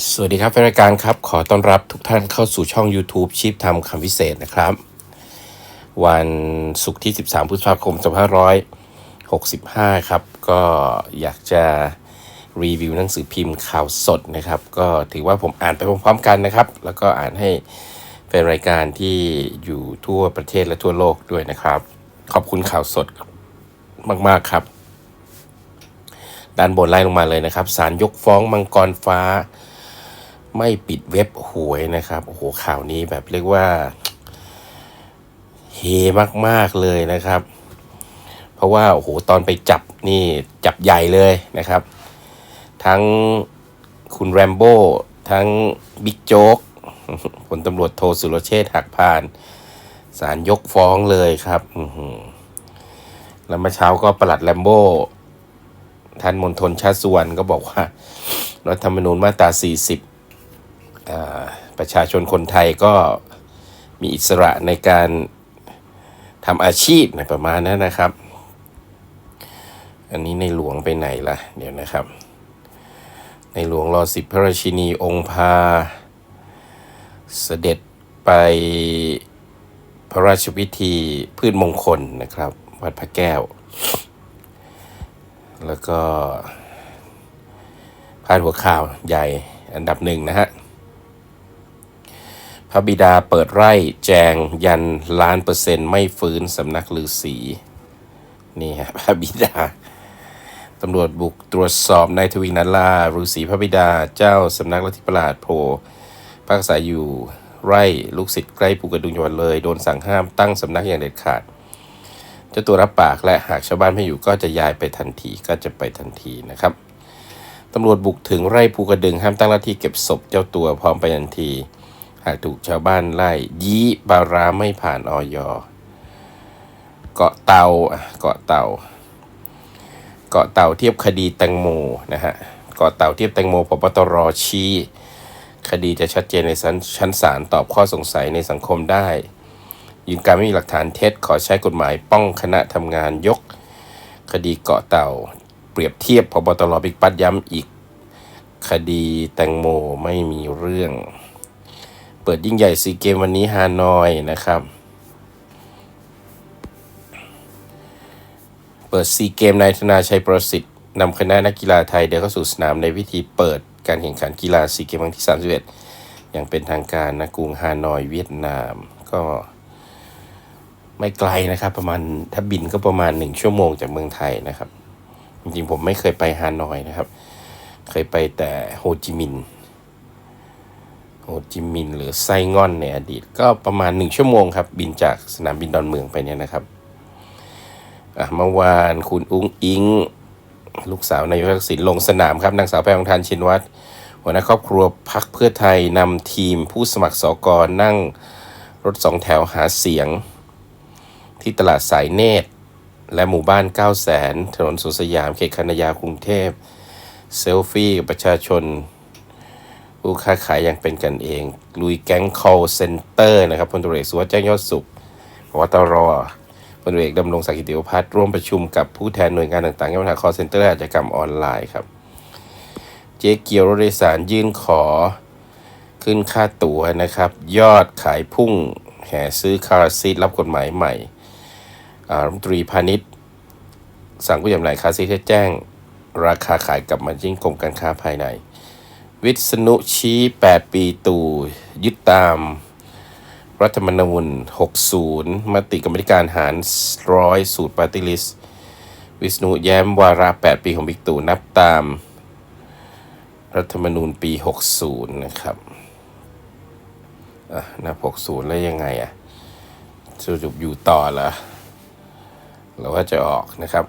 สวัสดีครับแฟนรายการครับ ขอต้อนรับทุกท่านเข้าสู่ช่อง YouTube ชีพทำคำพิเศษนะครับ วันศุกร์ที่ 13 พฤษภาคม 2565 ครับ ก็อยากจะรีวิวหนังสือพิมพ์ข่าวสดนะครับ ก็ถือว่าผมอ่านไปพร้อมๆกันนะครับ แล้วก็อ่านให้แฟนรายการที่อยู่ทั่วประเทศและทั่วโลกด้วยนะครับ ขอบคุณข่าวสดมาก ๆ ครับ ด้านบนไล่ลงมาเลยนะครับศาลยกฟ้องมังกรฟ้า ไม่ปิดเว็บหวยนะครับโอ้โหข่าวนี้แบบเรียกว่าเฮมาก ๆ เลยนะครับ เพราะว่าโอ้โหตอนไปจับนี่จับใหญ่เลยนะครับ ทั้งคุณแรมโบ้ทั้งบิ๊กโจ๊กผลตำรวจโทสุรเชษหักพานศาลยกฟ้องเลยครับ แล้วเมื่อเช้าก็ประหลัดแรมโบ้ท่านมนทนชาติสุวรรณก็บอกว่ารัฐธรรมนูญมาตรา 40 ประชาชนคนไทยก็มีอิสระในการทำอาชีพในประมาณนั้นนะครับ อันนี้ในหลวงไปไหนล่ะ เดี๋ยวนะครับ ในหลวงรอสิบพระราชินีองค์พา เสด็จไปพระราชพิธีพืชมงคลนะครับ วัดพระแก้ว แล้วก็พาดหัวข่าวใหญ่อันดับหนึ่งนะฮะ พระบิดาเปิดไร่แจงยันล้านเปอร์เซ็นต์ไม่ฟื้นสำนักลือศีนี่ฮะพระบิดาตำรวจบุกตรวจสอบนายทวีนันลาฤาษีพระบิดาเจ้าสำนักลัทธิประหลาดโพพักอายอยู่ไร่ลูกศิษย์ใกล้ภูกระดุงจังหวัดเลย โดนสั่งห้ามตั้งสำนักอย่างเด็ดขาดเจ้าตัวรับปากและหากชาวบ้านไม่อยู่ก็จะย้ายไปทันทีก็จะไปทันทีนะครับตำรวจบุกถึงไร่ภูกระดึงห้ามตั้งหน้าที่เก็บศพเจ้าตัวพร้อมไปทันที หากถูกชาวบ้านไล่ยี้บาราไม่ผ่านออยเกาะเตาอะเกาะเตาเกาะเต่าเทียบคดีแตงโมนะฮะเกาะเต่าเทียบแตงโมพบตรชี้ คดีจะชัดเจนในชั้นชั้นศาลตอบข้อสงสัยในสังคมได้ ยืนการไม่มีหลักฐานเท็จขอใช้กฎหมายป้องคณะทำงานยก คดีเกาะเต่าเปรียบเทียบพบตรบิ๊กปัดย้ำอีก คดีแตงโมไม่มีเรื่อง เปิดยิ่งใหญ่ซีเกมวันนี้ฮานอยนะครับ เปิดซีเกมนายธนาชัยประสิทธิ์นำคณะนักกีฬาไทยเดินเข้าสู่สนามในพิธีเปิดการแข่งขันกีฬาซีเกมครั้งที่ 31 อย่างเป็นทางการนะกรุงฮานอยเวียดนาม ก็ไม่ไกลนะครับ ประมาณถ้าบินก็ประมาณ 1 ชั่วโมงจากเมืองไทยนะครับ จริงๆผมไม่เคยไปฮานอยนะครับ เคยไปแต่โฮจิมินห์ จิมินห์หรือไซงอนในอดีต ก็ประมาณ 1 ชั่วโมงครับ บินจากสนามบินดอนเมืองไปเนี่ยนะครับอะเมื่อวานคุณอุ้งอิง ลูกสาวนายกทักษิณลงสนามครับนางสาวแพรองทานชินวัตรหัวหน้าครอบครัวพักเพื่อไทยนำทีมผู้สมัครสกนั่งรถสองแถวหาเสียง ที่ตลาดสายเนตร และหมู่บ้าน 9 0 0แสนถนนสุสยามเขตคณะยากรุงเทพ เซลฟี่กับประชาชน ผู้ค้าขายอย่างเป็นกันเอง ลุยแก๊ง call center นะครับพลตรวจเอกสุวัสดิ์แจ้งยอดสุขพบตรพลเอกดำรงศักดิ์กิติวพัฒน์ร่วมประชุมกับผู้แทนหน่วยงานต่างๆแก้ปัญหา call center อาชญากรรมออนไลน์ครับ เจ๊เกียวรถโดยสารยื่นขอขึ้นค่าตั๋วนะครับ ยอดขายพุ่งแห่ซื้อคาร์ซีทรับกฎหมายใหม่อารัฐมนตรีพาณิชย์ สั่งผู้จำหน่ายคาร์ซีทให้แจ้ง ราคาขายกลับมายิ่งกรมการค้าภายใน วิษณุชี้ 8 ปีตู่ ยึดตาม รัฐธรรมนูญ 60 มติกรรมธิการหารร้อยสูตรปาร์ตี้ลิสต์วิษณุแย้มวาระ 8 ปีของบิ๊กตู่นับตาม รัฐธรรมนูญปี 60 นะครับ อะนับ60 แล้วยังไงอะสรุปอยู่ต่อเหรอหรือว่าจะออกนะครับ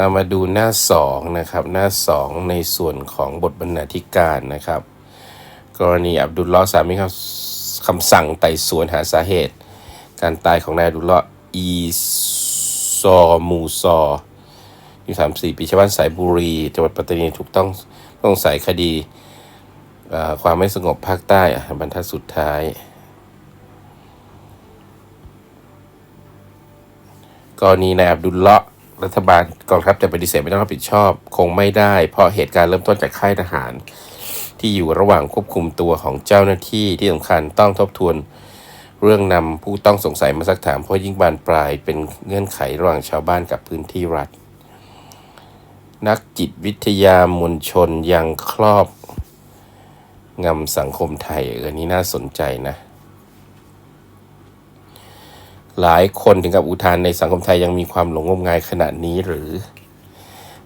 ามาดูหน้า2นะครับหน้า 2 ในส่วนของบทบรรณาธิการนะครับ กรณีอับดุลลอฮ์สามีคำคำสั่งไต่สวนหาสาเหตุ การตายของนายอับดุลลอฮ์อีซอมูซออายุสามสี่ปีชาวบ้านสายบุรีจังหวัดปัตตานีถูกต้องต้องใส่คดี ความไม่สงบภาคใต้บรรทัดสุดท้าย กรณีนายอับดุลเลาะ รัฐบาลกองทัพจะปฏิเสธไม่ต้องรับผิดชอบ คงไม่ได้ เพราะเหตุการณ์เริ่มต้นจากค่ายทหาร ที่อยู่ระหว่างควบคุมตัวของเจ้าหน้าที่ที่สำคัญต้องทบทวน เรื่องนำผู้ต้องสงสัยมาสักถามเพราะยิ่งบานปลายเป็นเงื่อนไขระหว่างชาวบ้านกับพื้นที่รัฐ นักจิตวิทยามวลชนยังครอบงำสังคมไทยเอออนนี้น่าสนใจนะ หลายคนถึงกับอุทานในสังคมไทยยังมีความหลงงมงายขนาดนี้หรือ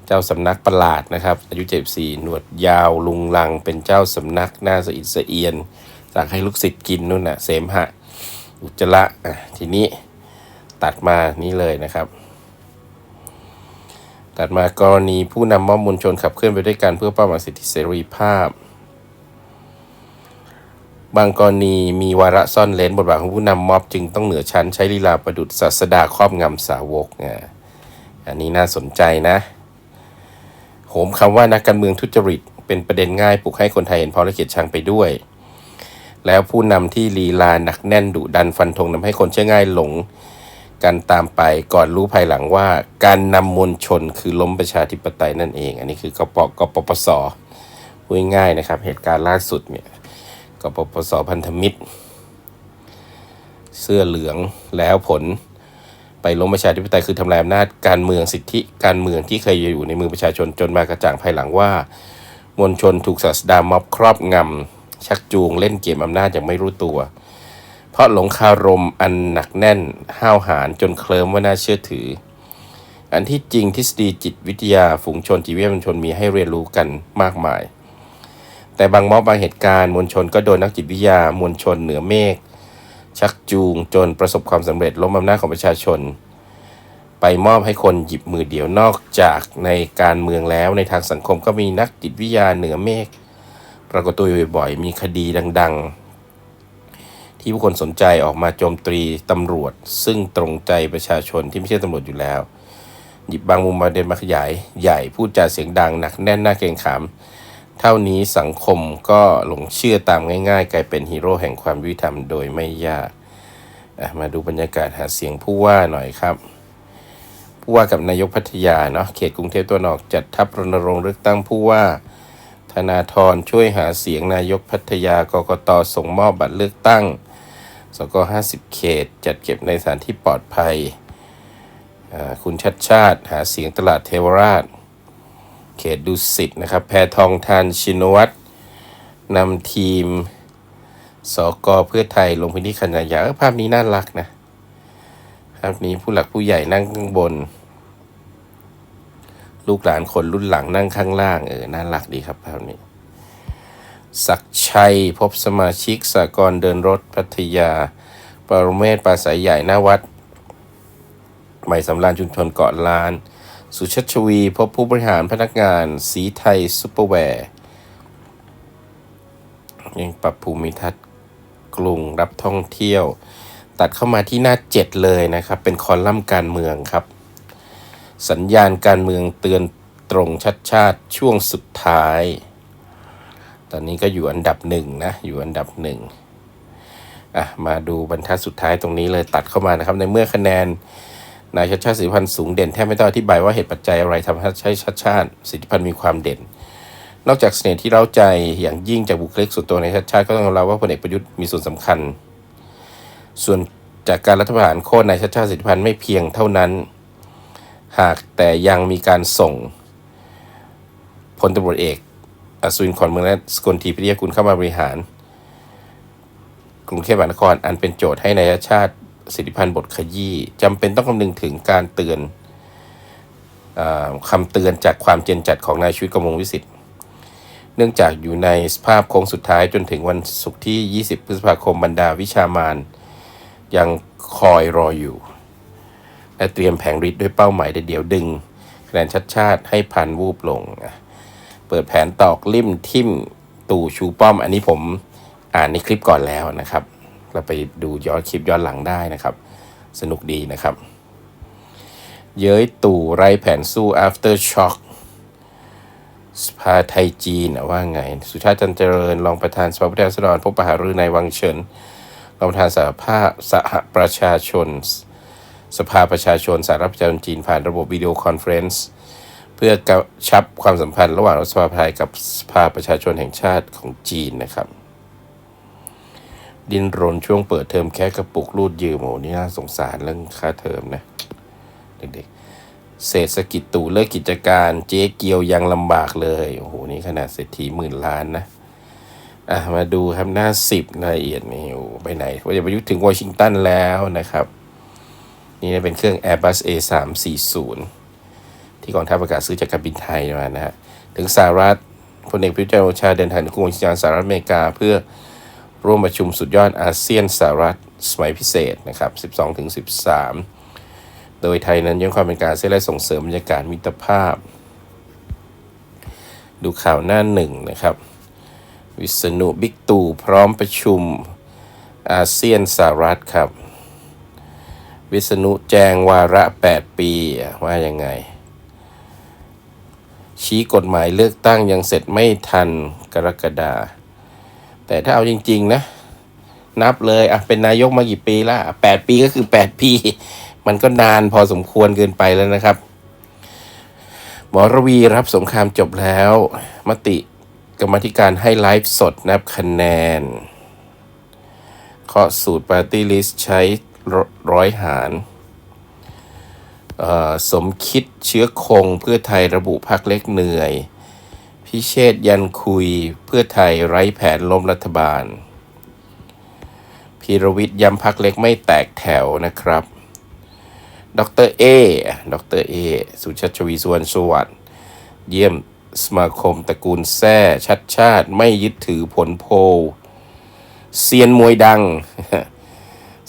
เจ้าสำนักประหลาดนะครับ อายุ74หนวดยาวลุงลัง เป็นเจ้าสำนักหน้าสะอิดสะเอียนสั่งให้ลูกศิษย์กินนู่นน่ะเสมหะ อุจจระอะทีนี้ตัดมานี่เลยนะครับ ตัดมากรณีผู้นำมอบมวลชนขับเคลื่อนไปด้วยกันเพื่อเป้าหมายสิทธิเสรีภาพ บางกรณีมีวาระซ่อนเลนบทบาทของผู้นำม็อบจึงต้องเหนือชั้นใช้ลีลาประดุษศาสดาครอบงำสาวกอะอันนี้น่าสนใจนะโหมคำว่านักการเมืองทุจริต เป็นประเด็นง่ายปลุกให้คนไทยเห็นพอและเกียดชังไปด้วย แล้วผู้นำที่ลีลาหนักแน่นดุดันฟันธงทำให้คนเชื่อง่ายหลงกันตามไปก่อนรู้ภายหลังว่าการนำมวลชนคือล้มประชาธิปไตยนั่นเอง อันนี้คือกปกปปสพูดง่ายๆนะครับ เหตุการณ์ล่าสุดเนี่ย กปปสพันธมิตร เสื้อเหลืองแล้วผล ไปล้มประชาธิปไตยคือทำลายอำนาจการเมืองสิทธิการเมืองที่เคยอยู่ในมือประชาชนจนมากระจ่างภายหลังว่า มวลชนถูกศาสดาม็อบครอบงำชักจูงเล่นเกมอำนาจอย่างไม่รู้ตัว เพราะหลงคารมอันหนักแน่นห้าวหาญจนเคลิ้มว่าน่าเชื่อถือ อันที่จริงทฤษฎีจิตวิทยาฝูงชนจิตวิทยามวลชนมีให้เรียนรู้กันมากมาย แต่บางม็อบบางเหตุการณ์มวลชนก็โดนนักจิตวิทยามวลชนเหนือเมฆชักจูงจนประสบความสำเร็จล้มอำนาจของประชาชน ไปมอบให้คนหยิบมือเดียวนอกจากในการเมืองแล้วในทางสังคมก็มีนักจิตวิทยาเหนือเมฆปรากฏตัวบ่อยๆ มีคดีดัง ๆ ที่ผู้คนสนใจออกมาโจมตีตำรวจ ซึ่งตรงใจประชาชนที่ไม่ใช่ตำรวจอยู่แล้ว หยิบบางมุมประเด็นมาขยายใหญ่พูดจาเสียงดังหนักแน่นหน้าเกรงขาม เท่านี้สังคมก็หลงเชื่อตามง่ายๆ กลายเป็นฮีโร่แห่งความยุติธรรมโดยไม่ยากมาดูบรรยากาศหาเสียงผู้ว่าหน่อยครับ ผู้ว่ากับนายกพัทยาเนาะเขตกรุงเทพตัวนอกจัดทัพรณรงค์เลือกตั้งผู้ว่า ธนาธรช่วยหาเสียงนายกพัทยากกตส่งมอบบัตรเลือกตั้งสก50 เขต จัดเก็บในสถานที่ปลอดภัย คุณชัดชาติหาเสียงตลาดเทวราช เขตดุสิตนะครับ แพทองทานชินวัตรนำทีม สกเพื่อไทยลงพื้นที่ขนาดใหญ่ภาพนี้น่ารักนะ ภาพนี้ผู้หลักผู้ใหญ่นั่งข้างบน ลูกหลานคนรุ่นหลังนั่งข้างล่าง เออ น่ารักดีครับภาพนี้ ศักชัยพบสมาชิกสากลเดินรถพัทยา ปรเมศปราศัยใหญ่หน้าวัดใหม่สำราญชุมชนเกาะลาน สุชัชวี พบผู้บริหารพนักงาน สีไทยซุปเปอร์แวร์ยังปรับภูมิทัศน์กรุงรับท่องเที่ยว ตัดเข้ามาที่หน้าเจ็ดเลยนะครับ เป็นคอลัมน์การเมืองครับ สัญญาณการเมืองเตือนตรงชัดชาติช่วงสุดท้าย ตอนนี้ก็อยู่อันดับหนึ่งนะ อยู่อันดับหนึ่งอะ มาดูบรรทัดสุดท้ายตรงนี้เลยตัดเข้ามานะครับ ในเมื่อคะแนน นายชัดชาติสิทธิพันธ์สูงเด่นแทบไม่ต้องอธิบายว่าเหตุปัจจัยอะไรทำให้ชัดชาติสิทธิพันธ์มีความเด่น นอกจากเสน่ห์ที่เร้าใจอย่างยิ่งจากบุคลิกส่วนตัวในชัดชาติก็ต้องยอมรับว่าพลเอกประยุทธ์มีส่วนสำคัญ ส่วนจากการรัฐประหารโค่นนายชัดชาติสิทธิพันธ์ไม่เพียงเท่านั้น หากแต่ยังมีการส่งพลตำรวจเอกอัศวินขวัญเมืองและสกลทีพิทยากุลเข้ามาบริหาร กรุงเทพมหานครอันเป็นโจทย์ให้นายชาติ สิทธิพันธ์บทขยี้จำเป็นต้องคำนึงถึงการเตือนอคำเตือนจากความเจนจัดของนายชีวิตกมลวิสิทธิ์เนื่องจากอยู่ในสภาพโค้งสุดท้ายจนถึงวันศุกร์ที่ 20 พฤษภาคมบรรดาวิชามานยังคอยรออยู่ และเตรียมแผงฤทธิ์ด้วยเป้าหมายเดียวดึงคะแนนชัดชาติให้พันวูบลง เปิดแผนตอกลิ่มทิ่มตู่ชูป้อม อันนี้ผมอ่านในคลิปก่อนแล้วนะครับ เราไปดูย้อนคลิปย้อนหลังได้นะครับ สนุกดีนะครับ เย้ยตู่ไรแผนสู้ after shock สภาไทยจีนว่าไง สุชาติจันเจริญรองประธานสภาผู้แทนราษฎรพบปะหารือในวังเฉินรองประธานสหภาพสหประชาชน สภาประชาชนสารรัฐประชาชนจีนผ่านระบบวิดีโอคอนเฟรนซ์เพื่อกระชับความสัมพันธ์ระหว่างรัฐสภาไทยกับสภาประชาชนแห่งชาติของจีนนะครับ ดินรนช่วงเปิดเทอมแค่กระปุกรูดยืมโอ้นี่น่าสงสารเรื่องค่าเทอมนะเด็กๆเศรษฐกิจตู่เลิกกิจการเจ๊เกียวยังลำบากเลยโอ้โหนี่ขนาดเศรษฐีหมื่นล้านนะอะมาดูครับหน้าสิบรายละเอียดนี่โอ้ไปไหนว่าจะไปยุทธถึงวอชิงตันแล้วนะครับ นี่เป็นเครื่อง Airbus A340 ที่กองทัพอากาศซื้อจากการบินไทยมานะฮะถึงสหรัฐพลเอกประยุทธ์จันทร์โอชาเดินทางถึงกรุงวอชิงตันสหรัฐอเมริกาเพื่อ ร่วมประชุมสุดยอดอาเซียนสหรัฐสมัยพิเศษนะครับ 12-13 โดยไทยนั้นยังความเป็นการเส้นและส่งเสริมบรรยากาศมิตรภาพ ดูข่าวหน้าหนึ่งนะครับ วิษณุบิ๊กตู่พร้อมประชุมอาเซียนสหรัฐครับ วิษณุแจงวาระ 8 ปีว่ายังไง ชี้กฎหมายเลือกตั้งยังเสร็จไม่ทันกรกฎา แต่ถ้าเอาจริง ๆ นะ นับเลยอะเป็นนายกมากี่ปีละแปดปีก็คือแปดปี มันก็นานพอสมควรเกินไปแล้วนะครับหมอระวีรับสงครามจบแล้ว มติกรรมธิการให้ไลฟ์สดนับคะแนนเคาะสูตรปาร์ตี้ลิสต์ใช้ร้อยหารสมคิดเชื้อคงเพื่อไทยระบุพักเล็กเหนื่อย พิเชษยันคุยเพื่อไทยไร้แผนล้มรัฐบาล พีรวิทย์ย้ำพักเล็กไม่แตกแถวนะครับ ดรเอ ดรเอ สุชัชวีสวรรณสวัสดิ์เยี่ยมสมาคมตระกูลแซ่ชัดชาติไม่ยึดถือผลโพลเซียนมวยดัง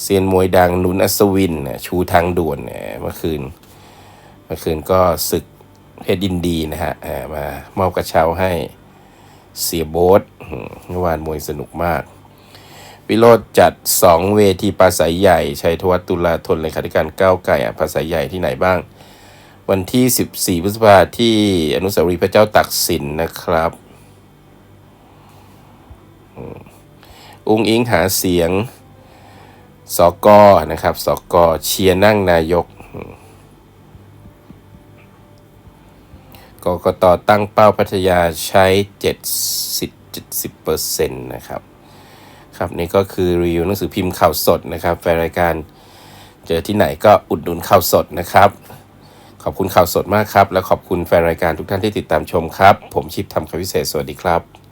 เซียนมวยดังนุนอัศวินชูทางด่วนเมื่อคืน เมื่อคืนก็ศึก เพชรยินดีนะฮะมามอบกระเช้าให้เสียโบ๊ทเมื่อวานมวยสนุกมากวิโรธจัด 2 เวทีปราศัยใหญ่ ชัยธวัฒตุลาธนเลขาธิการก้าวไก่ปราศัยใหญ่ที่ไหนบ้าง วันที่ 14 พฤษภาที่อนุสาวรีย์พระเจ้าตักสินนะครับอุ้งอิงหาเสียงสกนะครับสกเชียร์นั่งนายก กกตตั้งเป้าพัทยาใช้ 70 70%นะครับ ครับนี่ก็คือรีวิวหนังสือพิมพ์ข่าวสดนะครับแฟนรายการเจอที่ไหนก็อุดหนุนข่าวสดนะครับ ขอบคุณข่าวสดมากครับ และขอบคุณแฟนรายการทุกท่านที่ติดตามชมครับ ผมชิปทำคำพิเศษ สวัสดีครับ